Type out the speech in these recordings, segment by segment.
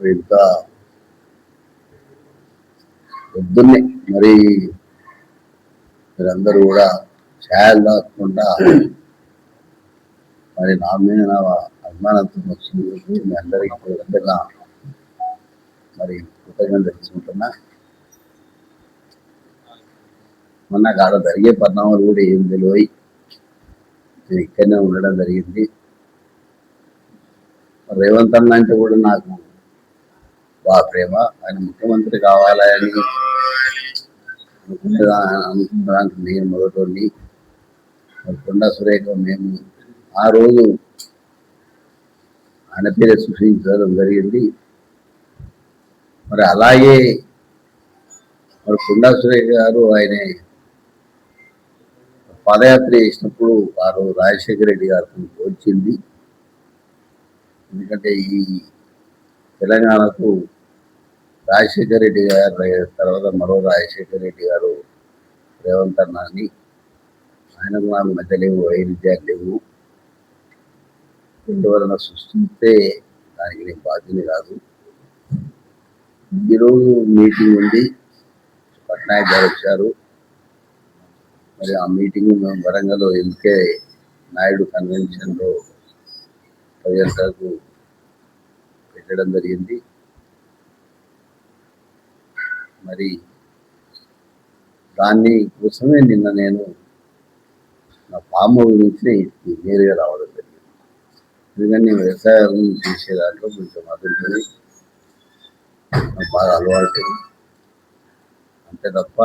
ఇంత పొద్దున్నే మరి మీరందరూ కూడా ఛాయలు దాక్కుండా మరి నా మీద నా అభిమానంతో వచ్చినందుకు మీ అందరికీ మరి కృతజ్ఞత తెలుసుకుంటున్నా. మొన్న కాడ జరిగే పరిణామాలు కూడా ఏం తెలియదు నేను ఇక్కడనే ఉండడం జరిగింది. రేవంత్ అన్న అంటే కూడా నాకు బా ప్రేమ. ఆయన ముఖ్యమంత్రి కావాలని అనుకునే అనుకున్నదానికి నేను మొదటి మరి కొండా సురేఖ మేము ఆ రోజు ఆయన పేరే సృష్టించడం జరిగింది. మరి అలాగే మరి కొండా సురేఖ గారు ఆయన పాదయాత్ర చేసినప్పుడు వారు రాజశేఖర రెడ్డి గారు వచ్చింది. ఎందుకంటే ఈ తెలంగాణకు రాజశేఖర రెడ్డి గారు తర్వాత మరో రాజశేఖర రెడ్డి గారు రేవంత్ అన్నాని ఆయనకు నాకు మధ్య లేవు వైరుధ్యాలు లేవు. ఎందువలన సృష్టిస్తే దానికి నేను బాధ్యత కాదు. ఈరోజు మీటింగ్ ఉంది. పట్నాయక్ గారు వచ్చారు. మరి ఆ మీటింగ్ మేము వరంగల్ ఎల్కే నాయుడు కన్వెన్షన్లో ప్రజలకు పెట్టడం జరిగింది. మరి దాన్ని కోసమే నిన్న నేను నా పాము గురించి నేరుగా రావడం జరిగింది. ఎందుకంటే నేను వ్యవసాయం చేసే దాంట్లో కొంచెం అదుంటుంది నాకు బాగా అలవాటు. అంతే తప్ప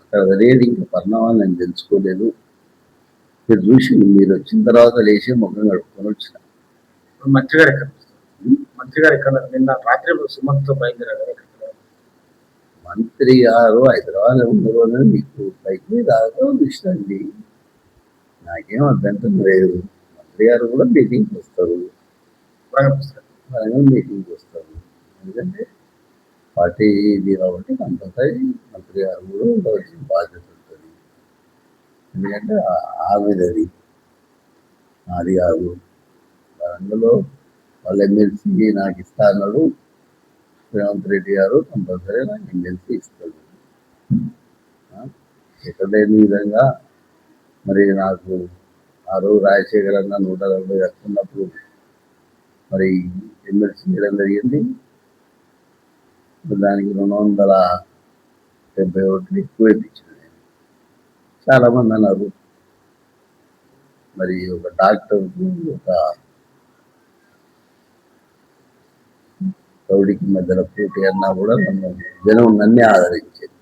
అక్కడ జరిగేది ఇంకా పరిణామాలు నేను తెలుసుకోలేదు. మీరు చూసి మీరు వచ్చిన తర్వాత లేచి ముఖం కడుక్కొని వచ్చిన. మంచిగా మంత్రి గారు ఎక్కడ నిన్న రాత్రి సుమంత్తో బయలుదేరారు? మంత్రి గారు హైదరాబాద్ ఉండరు మీకు పైకి రాదో ఇష్టండి నాకేం అభ్యంతరం లేదు. మంత్రి గారు కూడా మీటింగ్కి వస్తారు. వరంగల్ మీటింగ్కి వస్తారు. ఎందుకంటే పార్టీ ఇది కాబట్టి కంపల్సరీ మంత్రి గారు కూడా ఉండవలసిన బాధ్యత ఉంటుంది. ఎందుకంటే ఆ- ఆమెదది నాది కాదు. వరంగల్లో వాళ్ళ ఎమ్మెల్సీ నాకు ఇస్తా అన్నాడు. రేవంత్ రెడ్డి గారు కంపల్సరీ నాకు ఎమ్మెల్సీ ఇస్తాడు. ఎక్కడ లేని విధంగా మరి నాకు ఆ రోజు రాజశేఖర్ అన్న నూట నలభై వస్తున్నప్పుడు మరి ఎమ్మెల్సీ చేయడం జరిగింది. దానికి రెండు వందల డెబ్బై ఓట్లు ఎక్కువ ఇప్పించిన నేను. చాలామంది అన్నారు. మరి ఒక డాక్టర్ ఒక కౌడికి మధ్యలో పోటీ అన్నా కూడా నన్ను జనం నన్నే ఆదరించేది.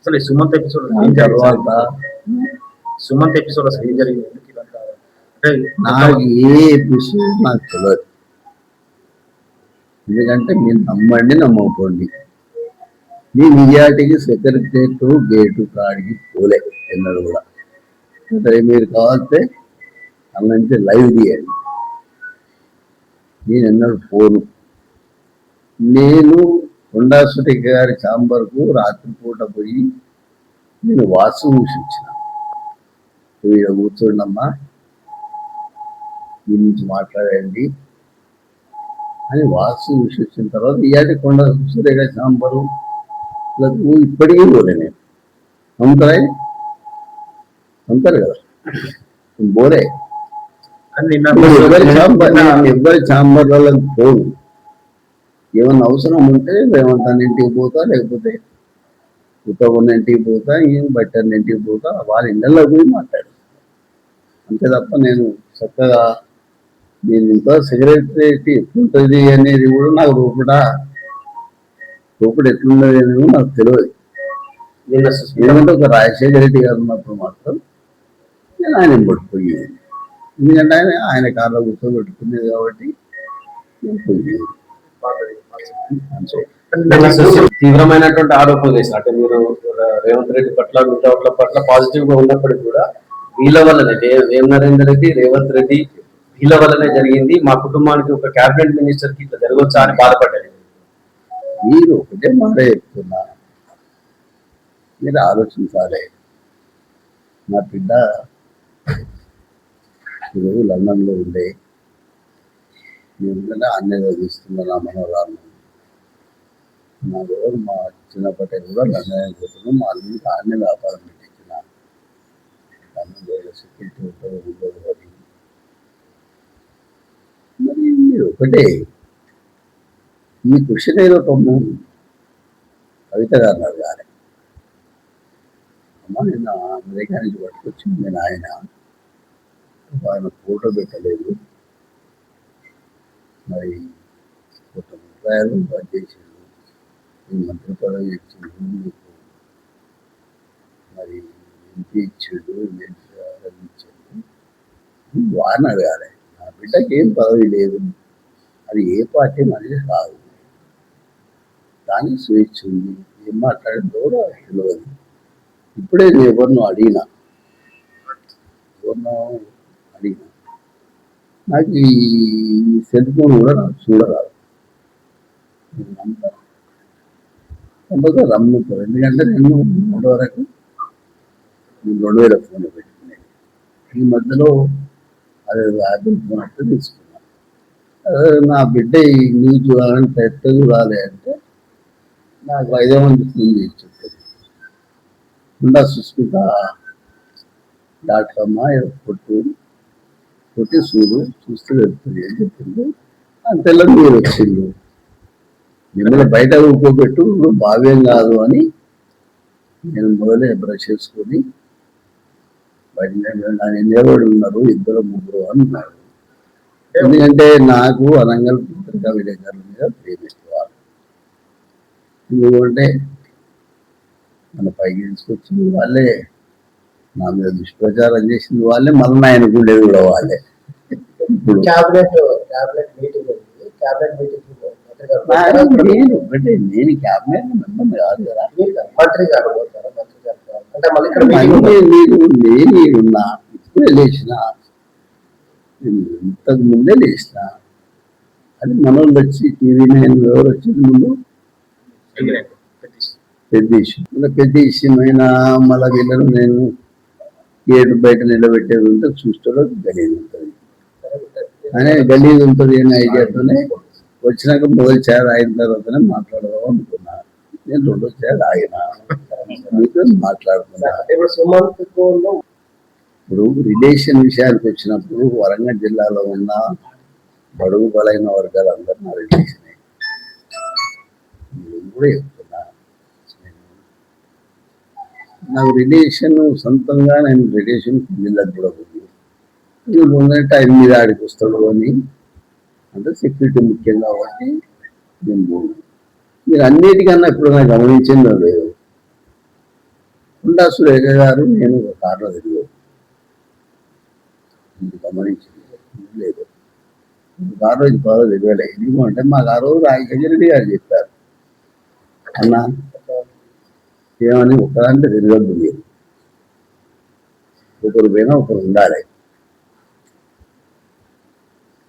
అసలు ఈ సుమంత్ ఎపిసోడ్ తర్వాత సుమంత్ ఎపిసోడ్ అసలు ఏం జరిగింది నాకు ఏ ఎపిసోడ్ నాకు తెలియదు ఎందుకంటే మీరు నమ్మండి నమ్మకపోండి మీ నిజాటికి సెక్రటరేట్ గేటు కాడికి పోలే ఎన్నడూ కూడా. సరే మీరు కావాలంటే అన్న నుంచి లైవ్ తీయండి. నేను ఎన్నడూ పోను. నేను కొండాసుటి గారి ఛాంబర్కు రాత్రిపూట పోయి నేను వాసు చూసించిన వీడ కూర్చోండమ్మా. దీని నుంచి మాట్లాడండి. అని వాసు చూసిన తర్వాత ఇయాటి కొండ సురేఖ ఛాంబరు నువ్వు ఇప్పటికీ పోలే నేను. నమ్ముతారా? నమ్ముతారు కదా. పోలే. ఎవరి ఎవరి ఛాంబర్లలో పోను. ఏమన్నా అవసరం ఉంటే రేవంత్ అన్న ఇంటికి పోతా లేకపోతే ఉత్తమ ఇంటికి పోతా ఏం బట్టర్ ఇంటికి పోతా వాళ్ళ ఇళ్ళల్లో పోయి మాట్లాడు అంతే తప్ప నేను చక్కగా నేను ఇంత సెక్రటరేట్ ఎట్లుంటుంది అనేది కూడా నాకు రూపట రూపట ఎట్లున్నది అనేది కూడా నాకు తెలియదు. ఎందుకంటే ఒక రాజశేఖర రెడ్డి గారు ఉన్నప్పుడు మాత్రం నేను ఆయన పడిపోయేది ఎందుకంటే ఆయన ఆయన కార్లో కూర్చోబెట్టుకునేది కాబట్టి నేను పోయేది మాట్లాడి- అంతే నిన్న సుస్మిత తీవ్రమైనటువంటి ఆరోపణలు చేశారు. అంటే మీరు రేవంత్ రెడ్డి పట్ల మిగతా పట్ల పాజిటివ్గా ఉన్నప్పటికీ కూడా వీళ్ళ వల్లనే నరేందర్ రెడ్డి రేవంత్ రెడ్డి వీళ్ళ వల్లనే జరిగింది. మా కుటుంబానికి ఒక క్యాబినెట్ మినిస్టర్కి ఇట్లా జరగవచ్చా అని బాధపడ్డారు. మీరు ఒకటే మాట చెప్తున్నా. మీరు ఆలోచించాలి. నా బిడ్డ ఈరోజు లండన్లో ఉండే. నేను అన్నీ చదివిస్తున్నా నా మనోరాలను నా రోజు మా చిన్నప్పటి కూడా నిర్ణయం చేస్తున్నాం. మా అల్లుడి అన్ని వ్యాపారం పెట్టించిన. సెక్యూరిటీ ఉంటుంది ఉండదు మరి మీరు ఒకటే. ఈ కృషి ఏదో తమ్ము. కవిత గారు గారే అమ్మ నిన్న అమెరికా నుంచి పట్టుకొచ్చింది నేను ఆయన ఆయన ఫోటో పెట్టలేదు. మరి కొత్త రూపాయలు చేసిండు ఈ మంత్రి పదవి ఇచ్చిండు మీకు మరి ఎంపీ ఇచ్చిండు ఇచ్చాడు వారిని అడగాలి నా బిడ్డకి ఏం పదవి లేదు. అది ఏ పార్టీ మనిషి కాదు. దానికి స్వేచ్ఛ ఉంది. ఏం మాట్లాడిందో కూడా తెలియదు ఇప్పుడే నేను ఎవరినో అడిగినా. ఎవరినో అడిగినా. నాకు ఈ సెల్ఫోన్ కూడా నాకు చూడరాదు. నేను కంపల్సరీ రమ్ముతారు ఎందుకంటే నేను మూడు వరకు నేను రెండు వేల ఫోన్ పెట్టుకునేది ఈ మధ్యలో అదే యాపిల్ ఫోన్ అంటే తీసుకున్నాను. అదే నా బిడ్డ ఈ న్యూస్ చూడాలంటే ఎట్ట చూడాలి అంటే నాకు ఐదో మంది ఫోన్ చేసి చెప్పేది ఉండా సుస్మిత డాక్టర్ అమ్మ కొట్టు కొట్టి చూడు చూస్తే వెళ్తుంది అని చెప్పింది తెల్ల మీరు వచ్చింది. మిమ్మల్ని బయట ఊపోబెట్టు నువ్వు భావ్యం కాదు అని నేను మొదలే బ్రష్ చేసుకొని బయట నేను నిలబడి ఉన్నారు? ఇద్దరు ముగ్గురు అన్నారు ఎందుకంటే నాకు అనంగల్ పుత్రికా విలేకరుల మీద ప్రేమిస్తున్నారు. ఎందుకంటే మన పైకి తీసుకొచ్చి వాళ్ళే నా మీద దుష్ప్రచారం చేసింది వాళ్ళే మళ్ళీ ఆయనకు ఉండేది కూడా వాళ్ళే. ఇప్పుడు క్యాబినెట్ క్యాబినెట్ మీటింగ్ క్యాబినెట్ నేను ఒకటే నేను క్యాబినెట్ మెంబర్ కాదు కదా. మంత్రి గారు పోతారు? మంత్రి గారు పోతారు. అంటే మళ్ళీ ఇక్కడ నేను నేను ఉన్నా ఇప్పుడే లేచిన? ఇంతకు ముందే లేచిన? అది మనోళ్ళు వచ్చి టీవీ నైన్ ఎవరు వచ్చింది ముందు? పెద్ద ఇష్యూ. మళ్ళీ పెద్ద ఇష్యమైన మళ్ళీ వీళ్ళను నేను గేటు బయట నిలబెట్టేది ఉంటే చూస్తే గలీజ్ ఉంటుంది. అనే గలీజ్ ఉంటుంది అనే ఐడియాతోనే వచ్చినాక మొదటి చేర అయిన తర్వాతనే మాట్లాడదాం అనుకున్నా. నేను రెండో చేర ఆగిన. మీతో మాట్లాడుతున్నా ఇప్పుడు ఇప్పుడు రిలేషన్ విషయానికి వచ్చినప్పుడు వరంగల్ జిల్లాలో ఉన్న బడుగు బలైన వర్గాలు అందరూ నా రిలేషన్. కూడా చెప్తున్నా నాకు రిలేషన్ సొంతంగా నేను రిలేషన్ పిల్లలకు కూడా ఉంది వీళ్ళు ఉన్న టైం మీద ఆడికి వస్తాడు అని. అంటే సెక్యూరిటీ ముఖ్యం కాబట్టి నేను పోను. మీరు అన్నిటికన్నా ఇప్పుడు నాకు గమనించిందో లేదు. కుండా సురేఖ గారు నేను ఒక కారులో తిరిగాను. గమనించింది లేదు. ఆ రోజు బాగా తెలియలే ఎందుకంటే మాకు ఆ రోజు రాజశేఖర గారు చెప్పారు అన్న ఏమని ఒకదాంటే తిరగద్దు మీరు ఒకరు పోయినా ఒకరు ఉండాలి.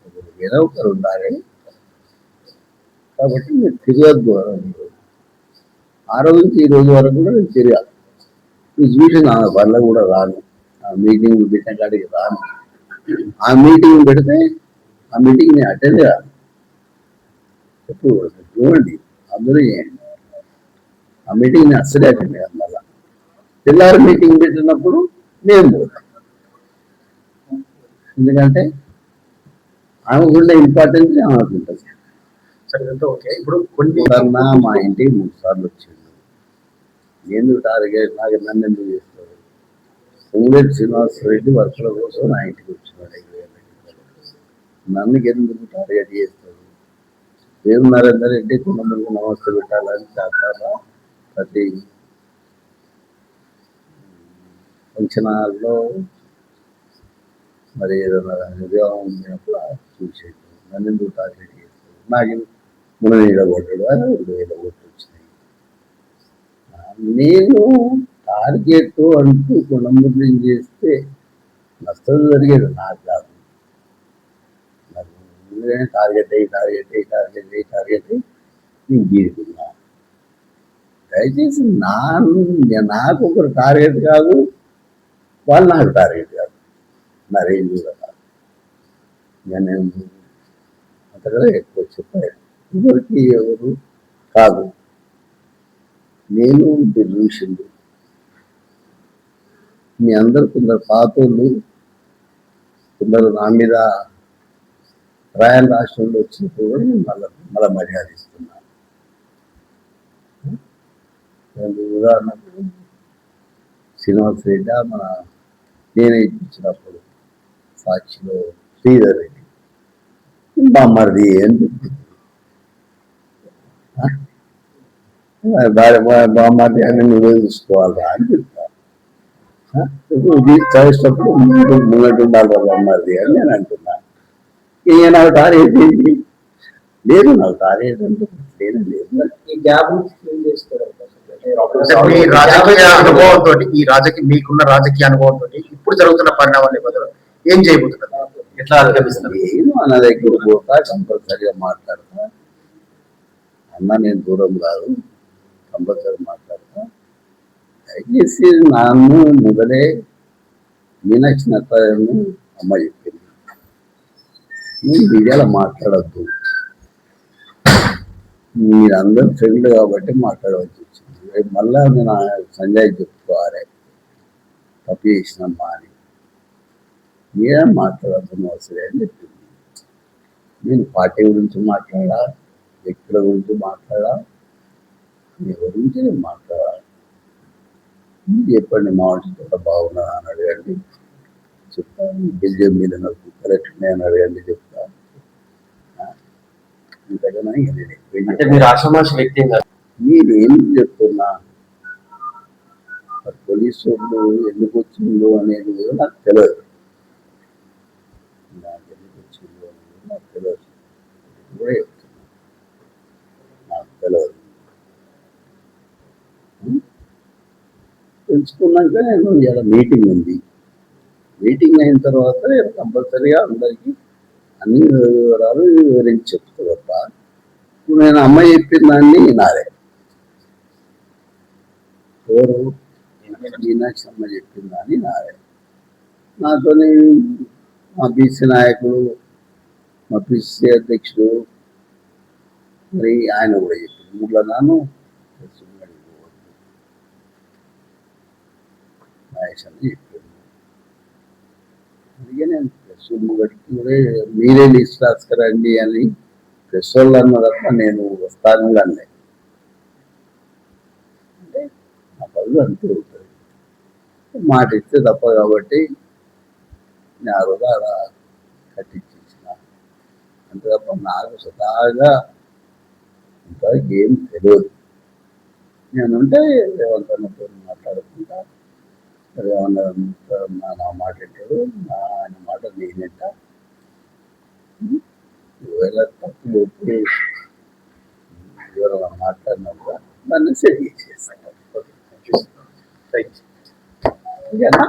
ఒకరు పోయినా ఒకరు ఉండాలి. కాబట్టి మీరు తిరగద్దు ఆ రోజు నుంచి ఈ రోజు వరకు కూడా నేను తిరగాలి. నువ్వు చూసి నా వల్ల కూడా రాను. ఆ మీటింగ్ పెట్టిన కాడికి రాను. ఆ మీటింగ్ పెడితే ఆ మీటింగ్ నేను అటెండ్ కాదు చెప్పు చూడండి అందరూ చేయండి ఆ మీటింగ్ నేను అస్సలే అటెండ్ కాదు మళ్ళా. పిల్లలు మీటింగ్ పెట్టినప్పుడు నేను పోతాను ఎందుకంటే ఆమెకుండే ఇంపార్టెన్స్ ఆమెకు ఉంటుంది. ఓకే. ఇప్పుడు కొన్ని మా ఇంటికి మూడు సార్లు వచ్చిండు. ఎందుకు టార్గెట్? నాకు నన్ను ఎందుకు చేస్తారు పొంగులేటి శ్రీనివాస రెడ్డి వర్షాల కోసం నా ఇంటికి వచ్చినాడు. నన్ను ఎందుకు టార్గెట్ చేస్తారు వేరు నరేందర్ రెడ్డి కొంతమందికి నమస్తే పెట్టాలని చేస్తారా? ప్రతి ఫంక్షన్ హాల్లో మరి ఏదైనా వివాహం ఉన్నప్పుడు చూసేది నన్ను ఎందుకు టార్గెట్ చేస్తాడు నాకు మనం ఇడగొట్టాడు అని రెండు వేల ఓట్లు వచ్చినాయి నేను టార్గెట్ అంటూ గుణముద్రం చేస్తే నష్టం జరిగేది నాకు కాదు. నాకు టార్గెట్ అయ్యి టార్గెట్ అయ్యి టార్గెట్ అయ్యి టార్గెట్ అయ్యి నేను గీరుకున్నా దయచేసి నా నాకు ఒకరు టార్గెట్ కాదు. వాళ్ళు నాకు టార్గెట్ కాదు. నా రేంజ్ కూడా కాదు. నేను అంతగా ఎక్కువ చెప్పాను ఎవరికి ఎవరు కాదు. నేను డిల్యూషన్లు మీ అందరు కొందరు పాతోళ్ళు కొందరు నా మీద రాయల్ రాష్ట్రంలో వచ్చినప్పుడు కూడా నేను మళ్ళీ మళ్ళీ మర్యాద ఇస్తున్నాను నేను ఉదాహరణకు శ్రీనివాస్ రెడ్డి మన నేనే ఇప్పించినప్పుడు సాక్షిలో శ్రీధర్ రెడ్డి. బామ్మర్ది అని చెప్పింది బామ్మర్ది అని నువ్వే చూసుకోవాలా అని చెప్తాను ఆ? ఇప్పుడు చదివేటప్పుడు ముందు ముంగట ఉండాలి బామ్మర్ది అని నేను అంటున్నాను ఇక నాకు టార్గెట్ ఏంటి? లేదు నాకు టార్గెట్ అంటే లేదు లేదు. ఈ గ్యాప్ నుంచి ఫిల్ చేసుకోవడం మీ రాజకీయ అనుభవంతో ఈ రాజకీయ మీకున్న రాజకీయ అనుభవంతో ఇప్పుడు జరుగుతున్న పరిణామాల నేపథ్యంలో ఏం చేయబోతున్నారు? ఎట్లా నేను అన్న దగ్గర పోతా కంపల్సరిగా మాట్లాడతా. అన్న నేను దూరం కాదు. కంపల్సరీ మాట్లాడతా. దయచేసి నన్ను మొదలే మీనాక్షి నటరాజను అమ్మ చెప్పింది. నువ్వు మీడియాలో మాట్లాడద్దు. మీరందరూ ఫ్రెండ్ కాబట్టి మాట్లాడవలసి వచ్చింది. రేపు మళ్ళా నేను సంజయ్ చెప్పుకోవాలి. తప్పు చేసినమ్మా అని మీరే మాట్లాడద్దు అవసరం అని చెప్పింది? నేను పార్టీ గురించి మాట్లాడా? వ్యక్తుల గురించి మాట్లాడా? మీ గురించి నేను మాట్లాడా? మీరు చెప్పండి మా వంట బాగున్నా అని అడగండి. చెప్తాను బెల్జియం మీద నాకు కుక్కలు ఎట్లున్నాయని అడగండి చెప్తాను ఇంతకన్నా నేను అంటే మీరు ఆషామాషి వ్యక్తి ఏం చెప్తున్నా? పోలీసు వాళ్ళు ఎందుకు వచ్చిందో అనేది నాకు తెలియదు నాకు ఎందుకు వచ్చిందో అనేది నాకు తెలియదు కూడా చెప్తున్నా. నాకు తెలియదు తెలుసుకున్నాక నేను ఇలా మీటింగ్ ఉంది. మీటింగ్ అయిన తర్వాత నేను కంపల్సరీగా అందరికీ అన్ని వివరాలు వివరించి చెప్తా తప్ప. ఇప్పుడు నేను అమ్మ చెప్పిన దాన్ని నాదే. ఎవరు? మీనాక్షి అమ్మ చెప్పిన దాన్ని నాదే నాతోని మా బీసీ నాయకుడు మా పిసి అధ్యక్షుడు మరి ఆయన కూడా చెప్పింది. ముగ్గుల నాను మహేష్ అని అందుకే నేను ప్రెస్ కూడా మీరే లిస్ట్ రాసుకురండి అని ప్రెస్ వాళ్ళు అన్న తప్ప నేను వస్తాను కూడా అంటే నా పనులు అంతే ఉంటుంది మాట ఇస్తే తప్ప కాబట్టి నేను ఆ రోజు అలా కట్టించేసిన. అంతే తప్ప నాకు సదాగా ఇంకా ఏం తెలియదు నేనుంటే రేవంతన్నతో మాట్లాడుకుంటా రేవంత్ నా మాట వింటాడు నా ఆయన మాట నేనంట ఒకవేళ తప్పులు ఎప్పుడు ఎవరైనా కూడా దాన్ని సెట్ చేసేస్తాను రైట్ ఓకేనా